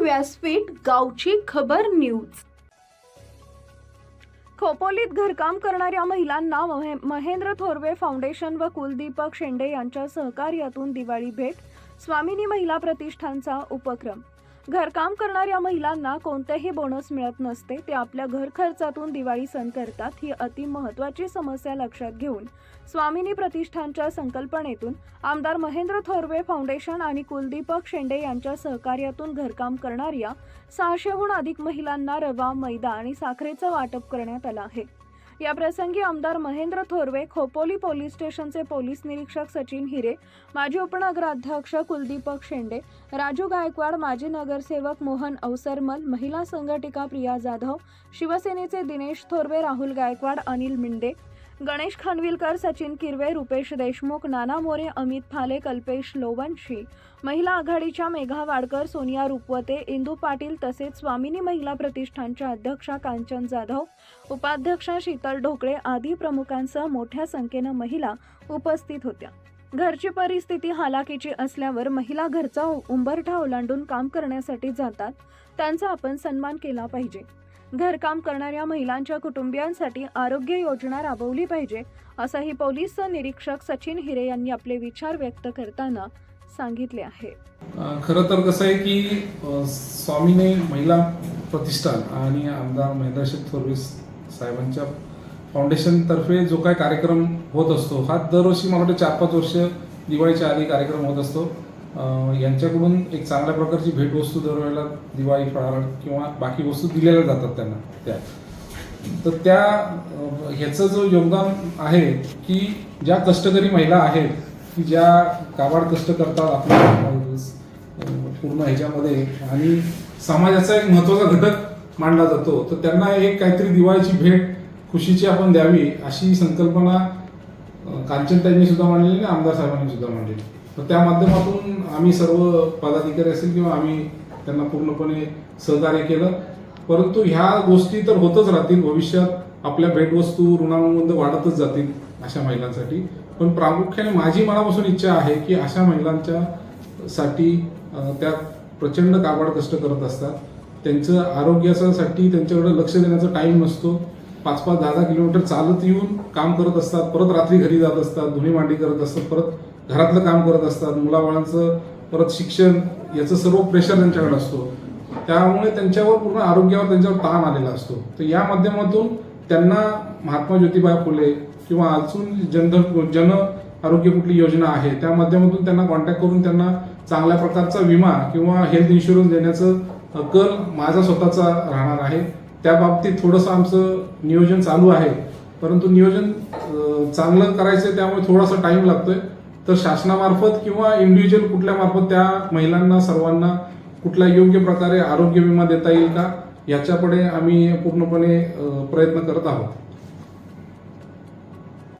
व्यासपीठ गावची खबर न्यूज. खोपोलीत घरकाम करणाऱ्या महिलांना महे- महेंद्र थोरवे फाउंडेशन व कुलदीपक शेंडे यांच्या सहकार्यातून दिवाळी भेट स्वामिनी महिला प्रतिष्ठानचा उपक्रम. घरकाम करणाऱ्या महिलांना कोणतेही बोनस मिळत नसते. ते आपल्या घर खर्चातून दिवाळी सण करतात. ही अति महत्त्वाची समस्या लक्षात घेऊन स्वामिनी प्रतिष्ठानच्या संकल्पनेतून आमदार महेंद्र थोरवे फाउंडेशन आणि कुलदीपक शेंडे यांच्या सहकार्यातून घरकाम करणाऱ्या सहाशेहून अधिक महिलांना रवा मैदा आणि साखरेचं वाटप करण्यात आलं आहे. या प्रसंगी आमदार महेंद्र थोरवे खोपोली पोलीस स्टेशनचे पोलीस निरीक्षक सचिन हिरे माजी उपनगराध्यक्ष कुलदीपक शेंडे राजू गायकवाड माजी नगरसेवक मोहन अवसरमल महिला संघटिका प्रिया जाधव शिवसेनेचे दिनेश थोरवे राहुल गायकवाड अनिल मिंडे गणेश खानविलकर सचिन किरवे रुपेश देशमुख नाना मोरे अमित फाले कल्पेश लोवंशी. महिला आघाडीच्या मेघा वाडकर सोनिया रुपवते इंदू पाटील तसेच स्वामिनी महिला प्रतिष्ठानच्या अध्यक्षा कांचन जाधव उपाध्यक्षा शीतल ढोकळे आदी प्रमुखांसह मोठ्या संख्येनं महिला उपस्थित होत्या. घरची परिस्थिती हालाकीची असल्यावर महिला घरचा उंबरठा ओलांडून काम करण्यासाठी जातात. त्यांचा आपण सन्मान केला पाहिजे. घरकाम करणाऱ्या महिलांच्या कुटुंबियांसाठी आरोग्य योजना राबवली पाहिजे असंही पोलीस निरीक्षक सचिन हिरे यांनी आपले विचार व्यक्त करताना सांगितले आहे. खरं तर कसं आहे की स्वामीने महिला प्रतिष्ठान आणि आमदार महेंद्रशेठ थोरवीस साहेबांच्या फाउंडेशनतर्फे जो काय कार्यक्रम होत असतो हा दरवर्षी मला वाटतं चार पाच वर्ष दिवाळीच्या आधी कार्यक्रम होत असतो. यांच्याकडून एक चांगल्या प्रकारची भेटवस्तू दरवेळेला दिवाळी फराळ किंवा बाकी वस्तू दिलेल्या जातात त्यांना त्या. तर त्या ह्याचं जो योगदान आहे की ज्या कष्टकरी महिला आहेत की ज्या काबाड कष्ट करतात आपल्या पूर्ण ह्याच्यामध्ये आणि समाजाचा एक महत्त्वाचा घटक मानला जातो तर त्यांना एक काहीतरी दिवाळीची भेट खुशीची आपण द्यावी अशी संकल्पना कांचन कांचनताईंनी सुद्धा मांडलेली आणि आमदार साहेबांनी सुद्धा मांडलेली. तर त्या माध्यमातून आम्ही सर्व पदाधिकारी असेल किंवा आम्ही त्यांना पूर्णपणे सहकार्य केलं. परंतु ह्या गोष्टी तर होतच राहतील. भविष्यात आपल्या भेटवस्तू ऋणानुबंध वाढतच जातील अशा महिलांसाठी. पण प्रामुख्याने माझी मनापासून इच्छा आहे की अशा महिलांच्या साठी त्या प्रचंड काबाड कष्ट करत असतात. त्यांचं आरोग्यासाठी त्यांच्याकडे लक्ष देण्याचा टाईम नसतो. पाच पाच दहा दहा किलोमीटर चालत येऊन काम करत असतात. परत रात्री घरी जात असतात. धुणी मांडी करत असतात. परत घरातलं काम करत असतात मुलाबाळांचं परत शिक्षण याचं सर्व प्रेशर त्यांच्याकडे असतो. त्यामुळे त्यांच्यावर पूर्ण आरोग्यावर त्यांच्यावर ताण आलेला असतो. तर या माध्यमातून त्यांना महात्मा ज्योतिबा फुले किंवा अजून जनधन जन आरोग्य कुठली योजना आहे त्या माध्यमातून त्यांना कॉन्टॅक्ट करून त्यांना चांगल्या प्रकारचा विमा किंवा हेल्थ इन्शुरन्स देण्याचं कल माझा स्वतःचा राहणार आहे. त्या बाबतीत थोडंसं आमचं नियोजन चालू आहे. परंतु नियोजन चांगलं करायचं त्यामुळे थोडासा टाइम लागतोय. तर शासनामार्फत किंवा इंडिव्हिज्युअल कुठल्या मार्फत त्या महिलांना सर्वांना कुठल्या योग्य प्रकारे आरोग्य विमा देता येईल का? याच्याकडे आम्ही पूर्णपणे प्रयत्न करत आहोत.